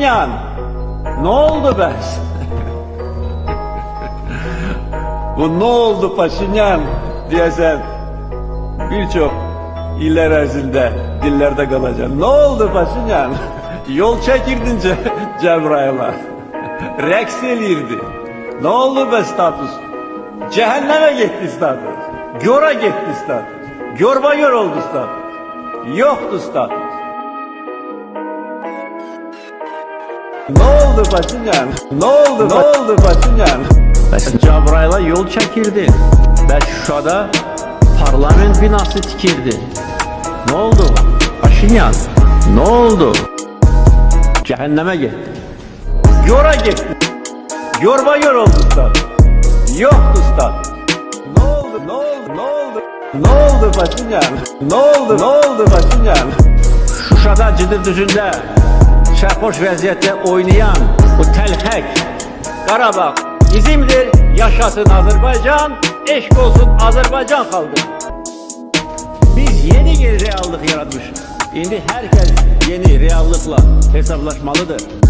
Paşinyan, ne oldu be? Bu ne oldu Paşinyan diyesen birçok iller erzinde dillerde kalacak. Ne oldu Paşinyan? Yol çekirdin Ce Cebrail'a. Reks. Ne oldu be status? Cehenneme gitti status. Göra gitti status. Görba gör oldu status. Yoktu status. Ne oldu Paşinyan? Ne oldu? Ne oldu Paşinyan? Bəs Cabrayla yol çəkirdi. Bəs Şuşada parlament binası tikirdi. Ne oldu? Paşinyan, ne oldu? Cehenneme gitti. Yora gitti. Yorba yor oldu stat. Yoktu stat. Ne oldu? Ne oldu? Ne oldu? Ne oldu Paşinyan? Ne oldu? Ne oldu Paşinyan? Şuşada Cıdır düzünde sərxoş vəziyyətdə oynayan bu təlxək Qarabağ bizimdir, yaşasın Azərbaycan, eşq olsun Azərbaycan xalqı. Biz yeni bir reallıq yaratmışıq. İndi hər kəs yeni reallıqla hesablaşmalıdır.